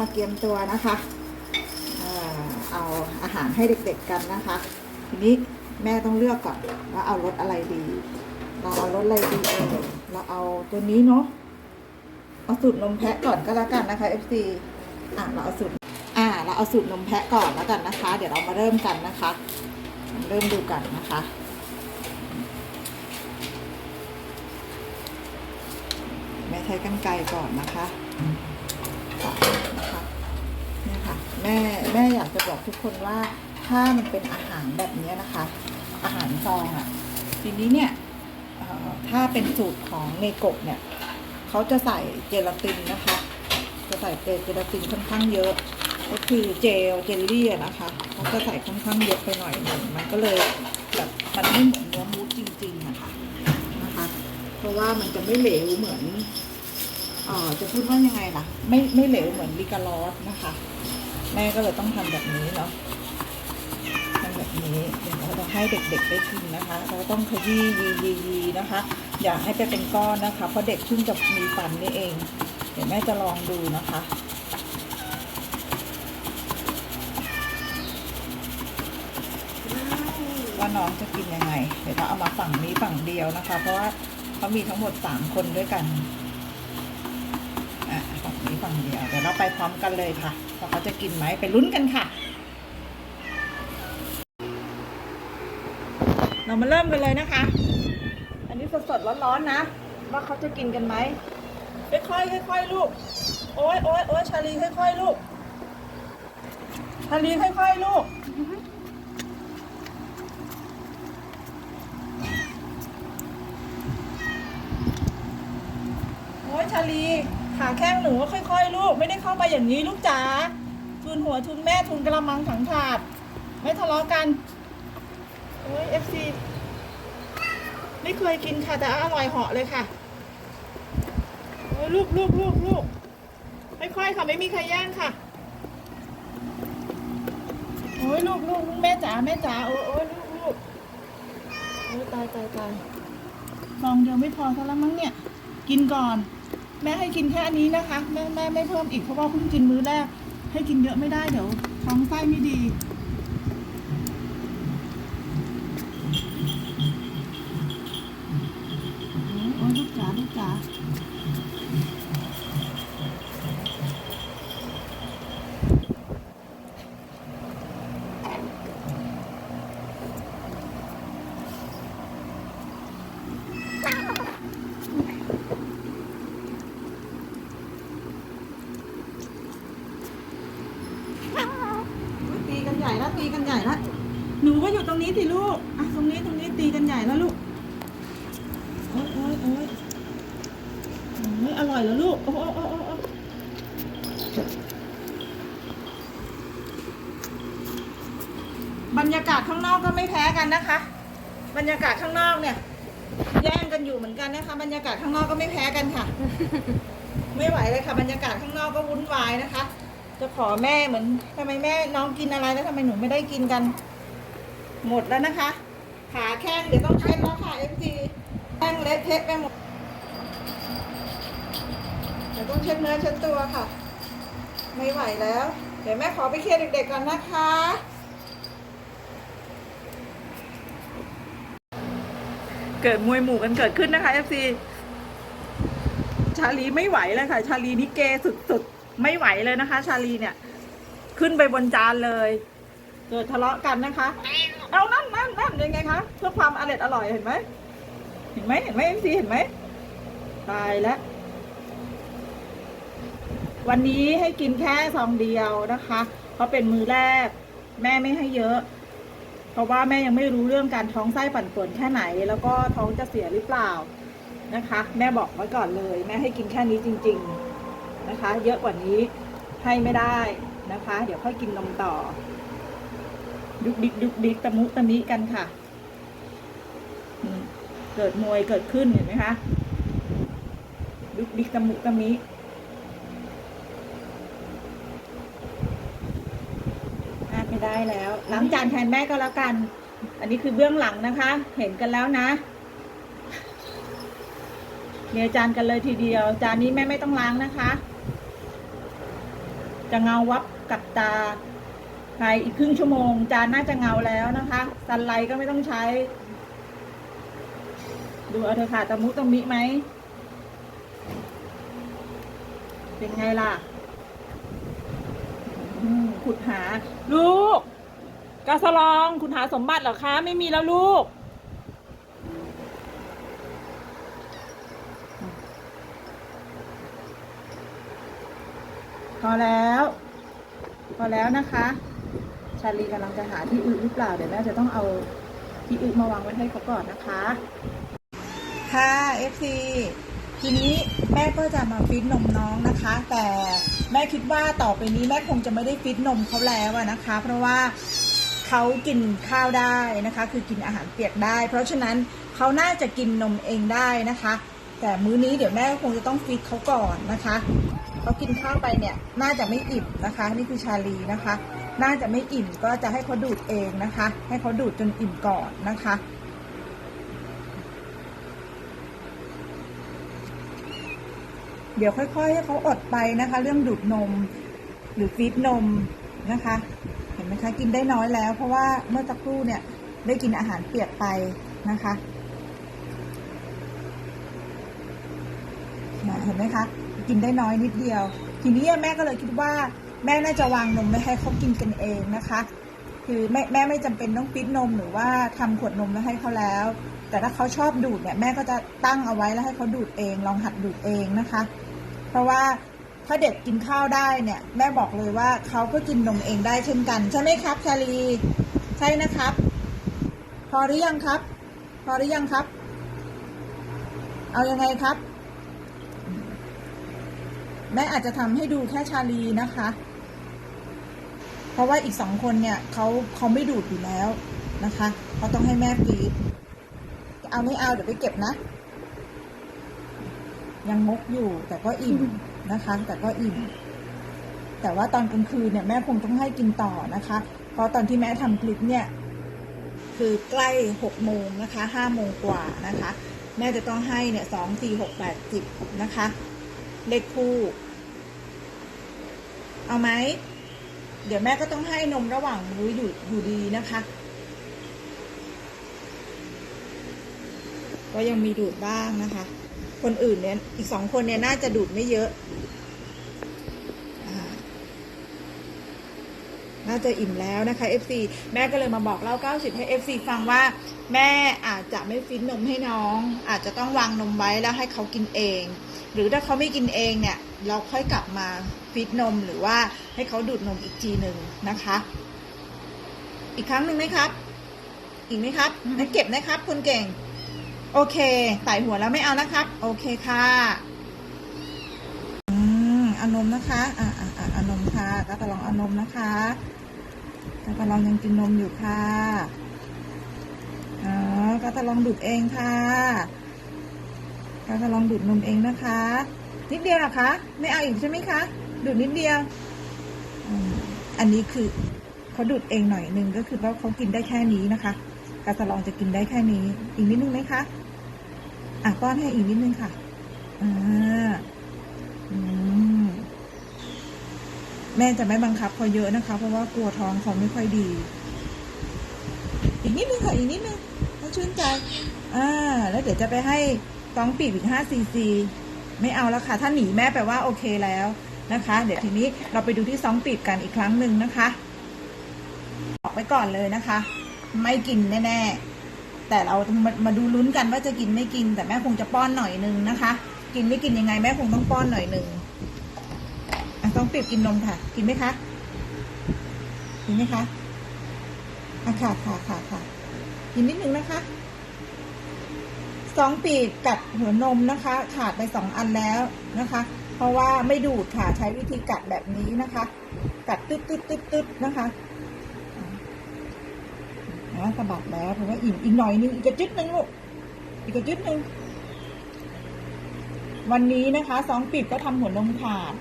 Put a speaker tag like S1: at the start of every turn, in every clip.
S1: มาเตรียมตัวนะคะเอาอาหารให้เด็กๆกันนะคะ ทีนี้แม่ต้องเลือกก่อนว่าเอารสอะไรดี เราเอารสอะไรดีเออเราเอาตัวนี้เนาะเอาสูตรนมแพะก่อนก็แล้วกันนะคะ FC อะเราเอาสูตรอ่าเราเอาสูตรนมแพะก่อนแล้วกันนะคะ เดี๋ยวเรามาเริ่มกันนะคะ เริ่มดูกันนะคะแม่ใช้กันไกรก่อนนะคะ ค่ะเนี่ยค่ะแม่แม่อยากจะบอกทุกคนว่าถ้ามันเป็นอาหารแบบนี้นะคะ อาหารซองอะ่ะ ทีนี้เนี่ยถ้าเป็นสูตรของเนโกะเนี่ยเขาจะใส่เจลาตินนะคะ จะใส่เจลาตินค่อนข้างเยอะ ก็คือเจลเจลลี่นะคะเขาจะใส่ค่อนข้างเยอะไปหน่อยหนึ่งมันก็เลยแบบมันไม่เหมือนเนื้อมูสจริงๆนะคะนะคะ เพราะว่ามันจะไม่เหลวเหมือน จะพูดว่ายังไงล่ะ ไม่ไม่เหลวเหมือนลิกาลอสนะคะ แม่ก็เลยต้องทำแบบนี้เนาะทำแบบนี้เดี๋ยวเราจะให้เด็กๆได้กินนะคะ เราต้องขยี้ยียียีนะคะ อย่าให้ไปเป็นก้อนนะคะ เพราะเด็กเพิ่งจะมีฟันนี่เอง เดี๋ยวแม่จะลองดูนะคะว่าน้องจะกินยังไง เดี๋ยวเราเอามาฝั่งนี้ฝั่งเดียวนะคะ เพราะว่าเขามีทั้งหมดสามคนด้วยกันอะ เดียวเดี๋ยวเราไปพร้อมกันเลยค่ะว่าเขาจะกินไหมไปลุ้นกันค่ะ เรามาเริ่มกันเลยนะคะ อันนี้สดๆร้อนๆนะ ว่าเขาจะกินกันไหมค่อยๆค่อยๆลูก โอ๊ยโอ๊ยโอ๊ยชาลีค่อยๆลูก ชาลีค่อยๆลูกโอ้ยชาลี ขาแข้งหนูค่อยๆ ลูก ไม่ได้เข้าไปอย่างนี้ลูกจ๋าทุนหัวทุนแม่ทุนกระมังถังถาด ไม่ทะเลาะกันโอ้ยเอฟซีไม่เคยกินค่ะ แต่อร่อยเหาะเลยค่ะโอ้ยลูกลูกลูกลูกค่อยค่ะไม่มีใครแย่งค่ะโอ้ยลูกลูกแม่จ๋าแม่จ๋าโอ้ยโอ้ยลูกลูกโอ้ยตายตายตายซองเดียวไม่พอซะแล้วมั้งเนี่ย กินก่อน แม่ให้กินแค่อันนี้นะคะแม่แม่ไม่เพิ่มอีกเพราะว่าเพิ่งกินมื้อแรก ให้กินเยอะไม่ได้เดี๋ยวท้องไส้ไม่ดีโอ้ยลูกจ๋าลูกจ๋าตีกันใหญ่แล้วตีกันใหญ่แล้วหนูก็อยู่ตรงนี้สิลูกอะตรงนี้ตรงนี้ตีกันใหญ่แล้วลูก โอ๊ยโอ๊ยโอ๊ยโอ๊ยอร่อยแล้วลูก โอ้โอ้โอ้โอ้โอ้ บรรยากาศข้างนอกก็ไม่แพ้กันนะคะ บรรยากาศข้างนอกเนี่ย แย่งกันอยู่เหมือนกันนะคะ บรรยากาศข้างนอกก็ไม่แพ้กันค่ะ ไม่ไหวเลยค่ะบรรยากาศข้างนอกก็วุ่นวายนะคะ จะขอแม่เหมือนทำไมแม่น้องกินอะไรแล้วทำไมหนูไม่ได้กินกัน หมดแล้วนะคะขาแข้งเดี๋ยวต้องเช็ดแล้วค่ะเอฟซีแข้งเละเทะไปหมด เดี๋ยวต้องเช็ดเนื้อเช็ดตัวค่ะ ไม่ไหวแล้ว เดี๋ยวแม่ขอไปเคลียร์เด็กๆก่อนนะคะ เกิดมวยหมู่กันเกิดขึ้นนะคะ FC ชาลีไม่ไหวเลยค่ะ ชาลีนี่เกสุดๆ ไม่ไหวเลยนะคะ ชาลีเนี่ย ขึ้นไปบนจานเลย เกิดทะเลาะกันนะคะ เอานั่นนั่นนั่นยังไงคะ เพื่อความอร่อยอร่อยเห็นไหม เห็นไหมเห็นไหม FC เห็นไหมตายแล้ว วันนี้ให้กินแค่ซองเดียวนะคะเพราะเป็นมือแรก แม่ไม่ให้เยอะ เพราะว่าแม่ยังไม่รู้เรื่องการท้องไส้ปั่นป่วนแค่ไหน แล้วก็ท้องจะเสียหรือเปล่านะคะ แม่บอกไว้ก่อนเลย แม่ให้กินแค่นี้จริง ๆนะคะ เยอะกว่านี้ให้ไม่ได้นะคะ เดี๋ยวค่อยกินนมต่อ ดุกดิกดุกดิกตะมุตะมิกันค่ะเกิดมวยเกิดขึ้นเห็นไหมคะดุกดิกตะมุตะมิ พลาด ได้แล้วล้างจานแทนแม่ก็แล้วกัน อันนี้คือเบื้องหลังนะคะ เห็นกันแล้วนะเรียจานกันเลยทีเดียว จานนี้แม่ไม่ต้องล้างนะคะ จะเงาวับกับตาภายอีกครึ่งชั่วโมง จานน่าจะเงาแล้วนะคะสันไลท์ก็ไม่ต้องใช้ ดูเอาเถอะค่ะตะมุตะมิไหมเป็นไงล่ะ ขุดหา ลูกกาสลองขุดหาสมบัติเหรอคะ ไม่มีแล้วลูก พอแล้ว พอแล้วนะคะ ชาลีกำลังจะหาที่อึหรือเปล่า เดี๋ยวแม่จะต้องเอาที่อึมาวางไว้ให้เขาก่อนนะคะ ค่ะ FC ทีนี้แม่ก็จะมาฟิตนมน้องนะคะ แต่ แม่คิดว่าต่อไปนี้แม่คงจะไม่ได้ฟิตนมเขาแล้วนะคะ เพราะว่าเขากินข้าวได้นะคะ คือกินอาหารเปียกได้ เพราะฉะนั้นเขาน่าจะกินนมเองได้นะคะ แต่มื้อนี้เดี๋ยวแม่ก็คงจะต้องฟิตเขาก่อนนะคะเขากินข้าวไปเนี่ยน่าจะไม่อิ่มนะคะ นี่คือชาลีนะคะ น่าจะไม่อิ่มก็จะให้เขาดูดเองนะคะ ให้เขาดูดจนอิ่มก่อนนะคะ เดี๋ยวค่อยๆให้เขาอดไปนะคะ เรื่องดูดนม หรือฟีดนมนะคะ เห็นไหมคะกินได้น้อยแล้ว เพราะว่าเมื่อสักครู่เนี่ยได้กินอาหารเปียกไปนะคะนะเห็นไหมคะกินได้น้อยนิดเดียว ทีนี้แม่ก็เลยคิดว่า แม่น่าจะวางนมไว้ให้เขากินกันเองนะคะ คือแม่แม่ไม่จำเป็นต้องฟีดนมหรือว่าทำขวดนมแล้วให้เขาแล้ว แต่ถ้าเขาชอบดูดเนี่ยแม่ก็จะตั้งเอาไว้แล้วให้เขาดูดเอง ลองหัดดูดเองนะคะ เพราะว่าถ้าเด็กกินข้าวได้เนี่ย แม่บอกเลยว่าเขาก็กินนมเองได้เช่นกัน ใช่ไหมครับชาลีใช่นะครับ พอหรือยังครับ พอหรือยังครับ เอายังไงครับ แม่อาจจะทำให้ดูแค่ชาลีนะคะ เพราะว่าอีกสองคนเนี่ยเขาเขาไม่ดูดอยู่แล้วนะคะเขาต้องให้แม่ฟีดเอาไม่เอาเดี๋ยวไปเก็บนะ ยังงกอยู่แต่ก็อิ่มนะคะ แต่ก็อิ่ม แต่ว่าตอนกลางคืนเนี่ยแม่คงต้องให้กินต่อนะคะ เพราะตอนที่แม่ทำคลิปเนี่ยคือใกล้หกโมงนะคะห้าโมงกว่านะคะ แม่จะต้องให้เนี่ยสองสี่หกแปดสิบนะคะ เลขคู่ เอาไหม เดี๋ยวแม่ก็ต้องให้นมระหว่างมื้ออยู่อยู่ดีนะคะ ก็ยังมีดูดบ้างนะคะ คนอื่นเนี่ยอีกสองคนเนี่ยน่าจะดูดไม่เยอะน่าจะอิ่มแล้วนะคะ FC แม่ก็เลยมาบอกเล่า 90 ให้ FC ฟังว่า แม่อาจจะไม่ฟิตนมให้น้อง อาจจะต้องวางนมไว้แล้วให้เขากินเอง หรือถ้าเขาไม่กินเองเนี่ย เราค่อยกลับมาฟิตนมหรือว่าให้เขาดูดนมอีกทีหนึ่งนะคะ อีกครั้งหนึ่งไหมครับ อีกไหมครับงั้นเก็บนะครับ คุณเก่ง โอเคใส่หัวแล้วไม่เอานะครับ โอเคค่ะอืมอานมนะคะอ่าอ่าอ่าอานมค่ะก็ตะลองอานมนะคะก็ตะลองยังกินนมอยู่ค่ะอ๋อก็ตะลองดูดเองค่ะ ก็ตะลองดูดนมเองนะคะ นิดเดียวเหรอคะ ไม่เอาอีกใช่ไหมคะดูดนิดเดียว อันนี้คือเขาดูดเองหน่อยหนึ่งก็คือว่าเขากินได้แค่นี้นะคะกาสลองจะกินได้แค่นี้ อีกนิดนึงไหมคะอะป้อนให้อีกนิดนึงค่ะอ่าแม่จะไม่บังคับเขาเยอะนะคะ เพราะว่ากลัวท้องเขาไม่ค่อยดี อีกนิดนึงค่ะอีกนิดนึงให้ชื่นใจ อ่า แล้วเดี๋ยวจะไปให้ ต้องปีบอีกห้าซีซีไม่เอาแล้วค่ะ ถ้าหนีแม่แปลว่าโอเคแล้วนะคะ เดี๋ยวทีนี้เราไปดูที่ซองปีบกันอีกครั้งหนึ่งนะคะบอกไว้ก่อนเลยนะคะ ไม่กินแน่ๆ แต่เรามามาดูลุ้นกันว่าจะกินไม่กิน แต่แม่คงจะป้อนหน่อยนึงนะคะ กินไม่กินยังไงแม่คงต้องป้อนหน่อยหนึ่งอะต้องปีบกินนมค่ะ กินไหมคะ กินไหมคะอะค่ะค่ะค่ะค่ะกินนิดนึงนะคะ สองปีกกัดหัวนมนะคะ ขาดไปสองอันแล้วนะคะ เพราะว่าไม่ดูดค่ะใช้วิธีกัดแบบนี้นะคะ กัดตึ๊ดตึ๊ดตึ๊ดตึ๊ดนะคะนะสะบัดแล้วเพราะว่าอิ่มอีกหน่อยนึงอีกกระจุดนึงลูกอีกกระจุดนึงวันนี้นะคะสองปีกก็ทำหัวนมขาด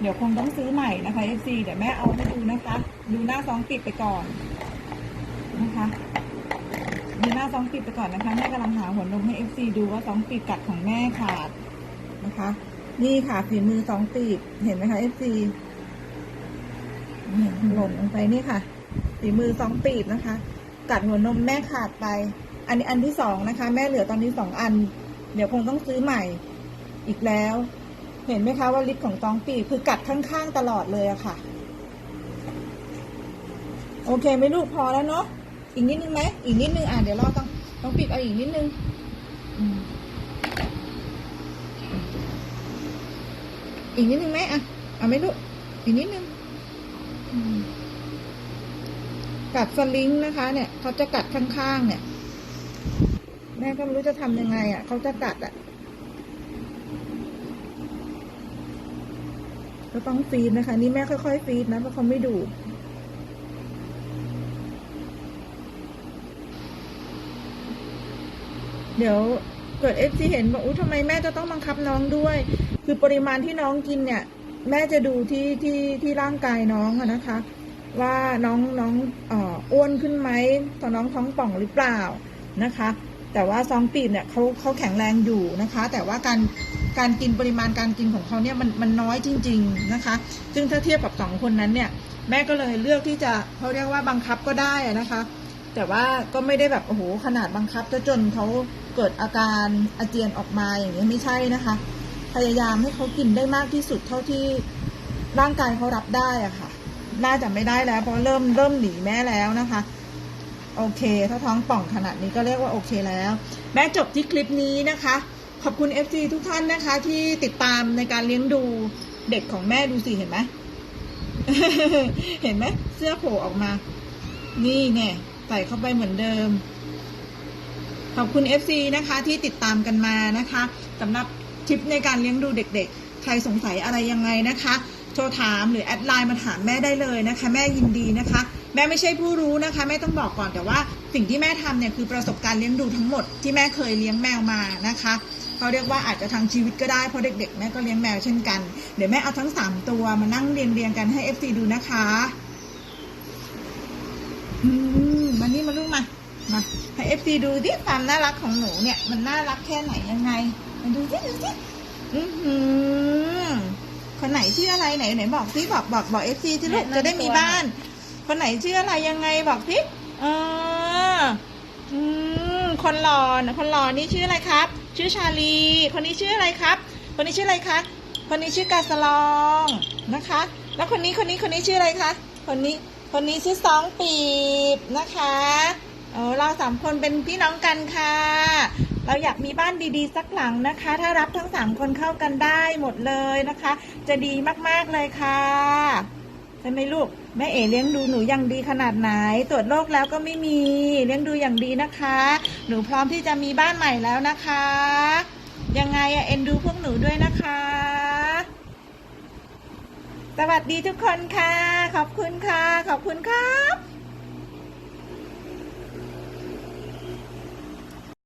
S1: เดี๋ยวคงต้องซื้อใหม่นะคะเอฟซีเดี๋ยวแม่เอาให้ดูนะคะ ดูหน้าสองปีกไปก่อนนะคะ ดูหน้าสองปีบไปก่อนนะคะ แม่กำลังหาหัวนมให้เอฟซีดูว่าสองปีบกัดของแม่ขาดนะคะ นี่ค่ะฝีมือสองปีบเห็นไหมคะเอฟซีหล่นลงไปนี่ค่ะฝีมือสองปีบนะคะ กัดหัวนมแม่ขาดไป อันนี้อันที่สองนะคะ แม่เหลือตอนนี้สองอัน เดี๋ยวคงต้องซื้อใหม่อีกแล้ว เห็นไหมคะว่าลิปของตองปีบคือกัดข้างๆตลอดเลยอะค่ะ โอเคไหม่ลูกพอแล้วเนาะ อีกนิดนึงไหมอีกนิดนึงอะเดี๋ยวรอต้องต้องปีบเอาอีกนิดนึงอีกนิดนึงไหมอะเอาไหมลูกอีกนิดนึงกัดสลิงนะคะ เนี่ยเขาจะกัดข้างๆเนี่ย แม่ก็ไม่รู้จะทำยังไง อะเขาจะกัดอะก็ต้องฟีดนะคะ นี่แม่ค่อยๆฟีดนะเพราะเขาไม่ดูด เดี๋ยวเกิดเอฟซีเห็นบอกอู้ทำไมแม่จะต้องบังคับน้องด้วย คือปริมาณที่น้องกินเนี่ย แม่จะดูที่ที่ที่ร่างกายน้องอะนะคะ ว่าน้องน้องอ้วนขึ้นไหมตอนน้องท้องป่องหรือเปล่านะคะ แต่ว่าซองปีบเนี่ยเขาเขาแข็งแรงอยู่นะคะ แต่ว่าการการกินปริมาณการกินของเขาเนี่ยมันมันน้อยจริง ๆนะคะ ซึ่งถ้าเทียบกับสองคนนั้นเนี่ย แม่ก็เลยเลือกที่จะเขาเรียกว่าบังคับก็ได้นะคะ แต่ว่าก็ไม่ได้แบบโอ้โหขนาดบังคับจะจนเขาเกิดอาการอาเจียนออกมาอย่างนี้ไม่ใช่นะคะ พยายามให้เขากินได้มากที่สุดเท่าที่ร่างกายเขารับได้อะค่ะ น่าจะไม่ได้แล้วเพราะเริ่มเริ่มหนีแม่แล้วนะคะ โอเค ถ้าท้องป่องขนาดนี้ก็เรียกว่าโอเคแล้ว แม่จบที่คลิปนี้นะคะ ขอบคุณ FC ทุกท่านนะคะ ที่ติดตามในการเลี้ยงดูเด็กของแม่ดูสิเห็นไหมเห็นไหมเสื้อโผล่ออกมา นี่ไงใส่เข้าไปเหมือนเดิม ขอบคุณ FC นะคะที่ติดตามกันมานะคะสำหรับทิปในการเลี้ยงดูเด็กๆ ใครสงสัยอะไรยังไงนะคะโทรถามหรือแอดไลน์มาถามแม่ได้เลยนะคะ แม่ยินดีนะคะ แม่ไม่ใช่ผู้รู้นะคะแม่ต้องบอกก่อนแต่ว่า สิ่งที่แม่ทำเนี่ยคือประสบการณ์เลี้ยงดูทั้งหมดที่แม่เคยเลี้ยงแมวมานะคะเขาเรียกว่าอาจจะทางชีวิตก็ได้เพราะเด็กๆแม่ก็เลี้ยงแมวเช่นกันเดี๋ยวแม่เอาทั้งสามตัวมานั่งเรียงๆกันให้ FC ดูนะคะ มมานี่มาลูกมา มาให้เอฟซีดูดิความน่ารักของหนูเนี่ย มันน่ารักแค่ไหนยังไง มาดูสิดูสิอือหือคนไหนชื่ออะไรไหนไหนบอกสิบอกบอกบอกเอฟซีที่ลูกจะได้มีบ้าน คนไหนชื่ออะไรยังไงบอกสิเอออืมคนหล่อนะคนหล่อนี่ชื่ออะไรครับ ชื่อชาลี คนนี้ชื่ออะไรครับ คนนี้ชื่ออะไรคะคนนี้ชื่อกาสลองนะคะ แล้วคนนี้คนนี้คนนี้ชื่ออะไรคะ คนนี้ คนนี้ชื่อสองปีบนะคะเออเราสามคนเป็นพี่น้องกันค่ะ เราอยากมีบ้านดีๆ สักหลังนะคะ ถ้ารับทั้งสามคนเข้ากันได้หมดเลยนะคะ จะดีมากๆเลยค่ะใช่ไหมลูกแม่เอ๋เลี้ยงดูหนูอย่างดีขนาดไหน ตรวจโรคแล้วก็ไม่มีเลี้ยงดูอย่างดีนะคะ หนูพร้อมที่จะมีบ้านใหม่แล้วนะคะ ยังไงอะเอ็นดูพวกหนูด้วยนะคะ สวัสดีทุกคนค่ะ ขอบคุณค่ะ ขอบคุณครับ